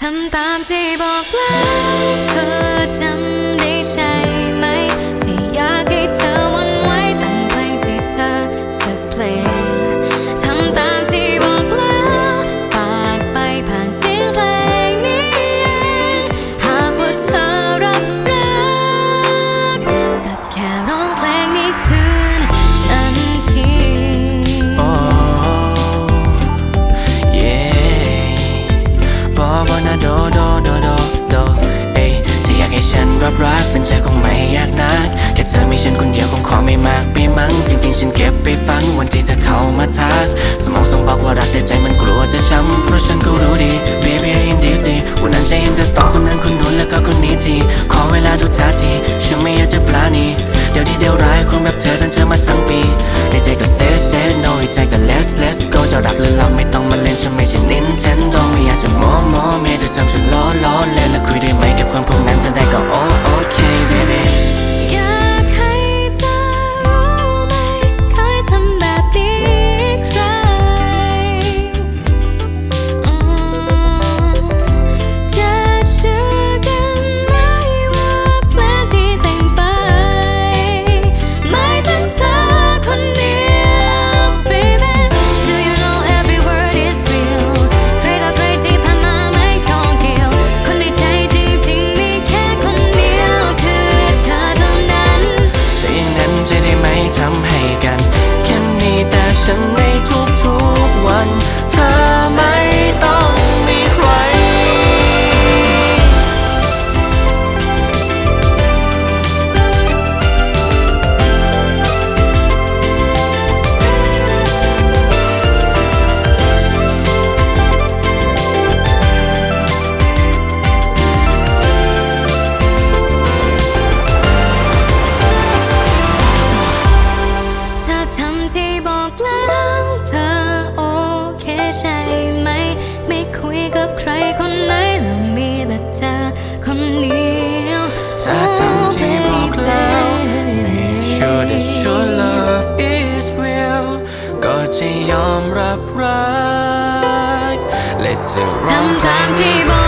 ทำตามที่บอกแล้วเธอจำ ดโดโดโดโดเอ้ยถ้าอยากให้ฉันรับรักเป็นใจคงไม่ยากนักแค่เธอมีฉันคนเดียวคงขอไม่มากไปมั้งจริงๆ ฉันเก็บไปฝันวันที่เธอเข้ามาทัก สมองส่งบอกว่ารักแต่ใจมันกลัวจะช้ำเพราะฉันก็รู้ดี baby I in this วันนั้นฉันเห็นเธอตอบคนนั้นคนนู้นแล้วก็คนนี้ทีขอเวลาดูท่าทีฉันไม่อยากจะปลาณีเดี๋ยวดีเดี๋ยวร้ายคนแบบเธอตั้งเจอมาทั้งปีในใจก็ say say no ในใจก็ let's let's go จะรักหรือเราไม่ต้องมาเล่นฉันไม่ใช่ Nintendo จะโม้โม้เมย์เธอทำฉันล้อล้อเล่นและคุยได้ แต่ เธอทำที่บอกแล้ว Sure that your love is real ก็จะยอมรับรักและจะทำตามที่บอก